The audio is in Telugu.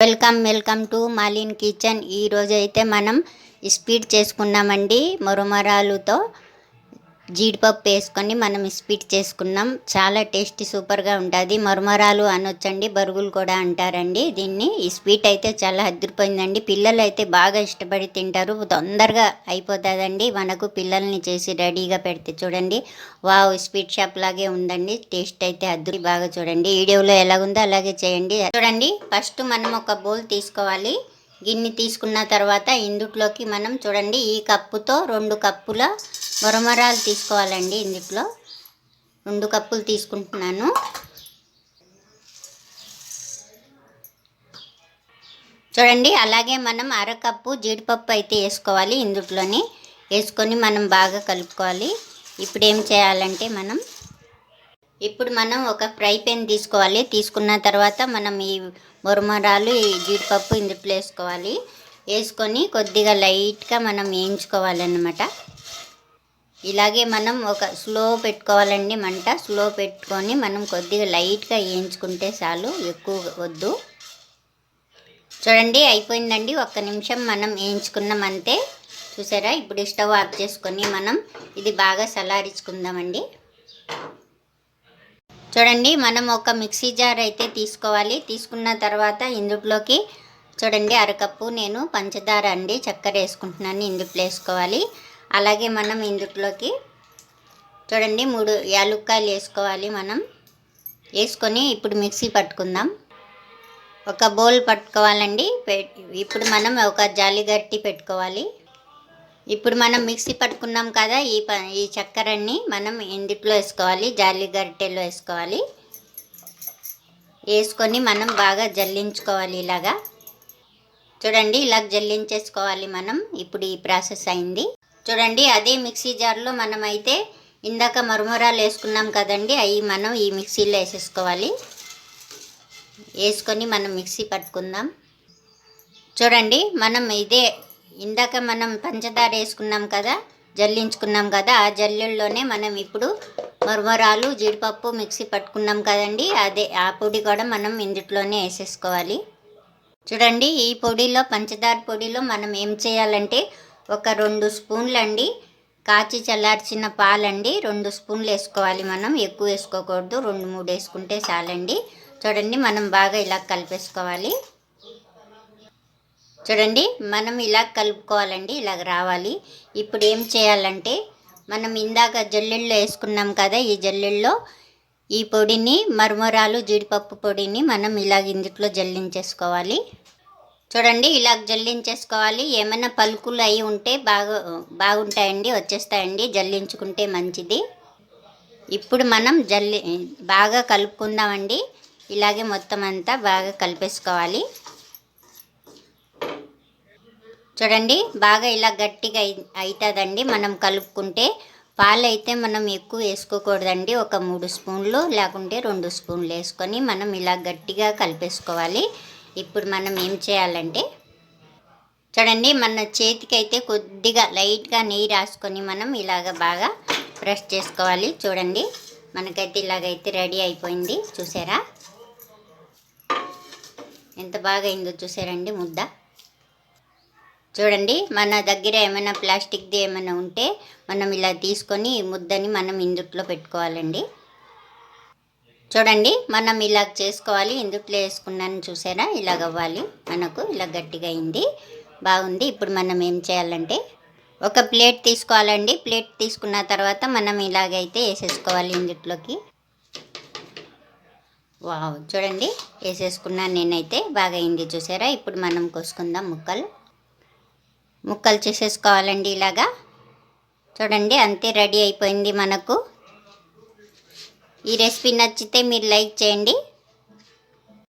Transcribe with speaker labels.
Speaker 1: Welcome welcome to మాలిన్ kitchen. ఈరోజు అయితే మనం స్పీడ్ చేసుకున్నామండి. మొరమరాలుతో జీడిపప్పు వేసుకొని మనం స్వీట్ చేసుకున్నాం. చాలా టేస్టీ సూపర్గా ఉంటుంది. మరమరాలు అనొచ్చండి బరుగులు కూడా అంటారండి. దీన్ని ఈ స్వీట్ అయితే చాలా అదిరిపోయిందండి పిల్లలు అయితే బాగా ఇష్టపడి తింటారు. తొందరగా అయిపోతుందండి. మనకు పిల్లల్ని చేసి రెడీగా పెడితే చూడండి. వావ్ స్వీట్ షాప్ లాగే ఉందండి. టేస్ట్ అయితే అద్దరి బాగా చూడండి. వీడియోలో ఎలాగుందో అలాగే చేయండి. చూడండి ఫస్ట్ మనం ఒక బౌల్ తీసుకోవాలి. గిన్నె తీసుకున్న తర్వాత ఇందుట్లోకి మనం చూడండి ఈ కప్పుతో రెండు కప్పుల మొరమరాలు తీసుకోవాలండి ఇందుట్లో. రెండు కప్పులు తీసుకుంటున్నాను. చూడండి అలాగే మనం అరకప్పు జీడిపప్పు అయితే వేసుకోవాలి ఇందుట్లోని. వేసుకొని మనం బాగా కలుపుకోవాలి. ఇప్పుడు ఏం చేయాలంటే మనం ఇప్పుడు మనం ఒక ఫ్రై పెన్ తీసుకోవాలి. తీసుకున్న తర్వాత మనం ఈ మురమరాలు ఈ జీడిపప్పు ఇందుట్లో వేసుకోవాలి. వేసుకొని కొద్దిగా లైట్గా మనం వేయించుకోవాలన్నమాట. ఇలాగే మనం ఒక స్లో పెట్టుకోవాలండి మంట. స్లో పెట్టుకొని మనం కొద్దిగా లైట్గా వేయించుకుంటే చాలు ఎక్కువ వద్దు. చూడండి అయిపోయిందండి. ఒక్క నిమిషం మనం వేయించుకున్నాం అంతే. చూసారా? ఇప్పుడు స్టవ్ ఆఫ్ చేసుకొని మనం ఇది బాగా చల్లారించుకుందామండి. చూడండి మనం ఒక మిక్సీ జార్ అయితే తీసుకోవాలి. తీసుకున్న తర్వాత ఇందులోకి చూడండి అరకప్పు నేను పంచదార అండి చక్కెర వేసుకుంటున్నాను ఇందుట్లో వేసుకోవాలి. అలాగే మనం ఇందులోకి చూడండి మూడు యాలుక్కాయలు వేసుకోవాలి మనం. వేసుకొని ఇప్పుడు మిక్సీ పట్టుకుందాం. ఒక బౌల్ పట్టుకోవాలండి. ఇప్పుడు మనం ఒక జాలి గట్టి పెట్టుకోవాలి. ఇప్పుడు మనం మిక్సీ పట్టుకున్నాం కదా ఈ ప ఈ చక్కెరని మనం ఇందుట్లో వేసుకోవాలి జాలి గరిటెలో వేసుకోవాలి. వేసుకొని మనం బాగా జల్లించుకోవాలి ఇలాగా. చూడండి ఇలా జల్లించేసుకోవాలి మనం. ఇప్పుడు ఈ ప్రాసెస్ అయింది. చూడండి అదే మిక్సీ జార్లో మనం అయితే ఇందాక మరుమరాలు వేసుకున్నాం కదండి అవి మనం ఈ మిక్సీలో వేసేసుకోవాలి. వేసుకొని మనం మిక్సీ పట్టుకుందాం. చూడండి మనం ఇదే ఇందాక మనం పంచదార వేసుకున్నాం కదా జల్లించుకున్నాం కదా ఆ జల్లుల్లోనే మనం ఇప్పుడు మరమరాలు జీడిపప్పు మిక్సీ పట్టుకున్నాం కదండి. అదే ఆ పొడి కూడా మనం ఇందుట్లోనే వేసేసుకోవాలి. చూడండి ఈ పొడిలో పంచదార పొడిలో మనం ఏం చేయాలంటే ఒక రెండు స్పూన్లు అండి కాచి చల్లార్చిన పాలండి. రెండు స్పూన్లు వేసుకోవాలి మనం. ఎక్కువ వేసుకోకూడదు. రెండు మూడు వేసుకుంటే చాలండి. చూడండి మనం బాగా ఇలా కలిపేసుకోవాలి. చూడండి మనం ఇలా కలుపుకోవాలండి ఇలాగ రావాలి. ఇప్పుడు ఏం చేయాలంటే మనం ఇందాక జల్లెళ్ళు వేసుకున్నాం కదా ఈ జల్లెల్లో ఈ పొడిని మరమరాలు జీడిపప్పు పొడిని మనం ఇలాగ ఇందుట్లో జల్లించేసుకోవాలి. చూడండి ఇలాగ జల్లించేసుకోవాలి. ఏమైనా పలుకులు అయి ఉంటే బాగా బాగుంటాయండి వచ్చేస్తాయండి జల్లించుకుంటే మంచిది. ఇప్పుడు మనం జల్లి బాగా కలుపుకుందామండి. ఇలాగే మొత్తం అంతా బాగా కలిపేసుకోవాలి. చూడండి బాగా ఇలా గట్టిగా అవుతుందండి మనం కలుపుకుంటే పాలు అయితే మనం ఎక్కువ వేసుకోకూడదండి. ఒక మూడు స్పూన్లు లేకుంటే రెండు స్పూన్లు వేసుకొని మనం ఇలా గట్టిగా కలిపేసుకోవాలి. ఇప్పుడు మనం ఏం చేయాలంటే చూడండి మన చేతికి అయితే కొద్దిగా లైట్గా నెయ్యి రాసుకొని మనం ఇలాగ బాగా బ్రష్ చేసుకోవాలి. చూడండి మనకైతే ఇలాగైతే రెడీ అయిపోయింది. చూసారా? ఎంత బాగా అయిందో చూసారండి ముద్ద. చూడండి మన దగ్గర ఏమైనా ప్లాస్టిక్ది ఏమైనా ఉంటే మనం ఇలా తీసుకొని ఈ ముద్దని మనం ఇందుట్లో పెట్టుకోవాలండి. చూడండి మనం ఇలా చేసుకోవాలి ఇందుట్లో వేసుకున్నాను చూసారా? ఇలాగ అవ్వాలి. మనకు ఇలా గట్టిగా అయింది. బాగుంది. ఇప్పుడు మనం ఏం చేయాలంటే ఒక ప్లేట్ తీసుకోవాలండి. ప్లేట్ తీసుకున్న తర్వాత మనం ఇలాగైతే వేసేసుకోవాలి ఇందుట్లోకి. వావ్ చూడండి. వేసేసుకున్నాను నేనైతే. బాగా అయింది చూసారా? ఇప్పుడు మనం కోసుకుందాం ముక్కలు. ముక్కలు చేసేసుకోవాలండి ఇలాగా. చూడండి అంతే రెడీ అయిపోయింది మనకు. ఈ రెసిపీ నచ్చితే మీరు లైక్ చేయండి.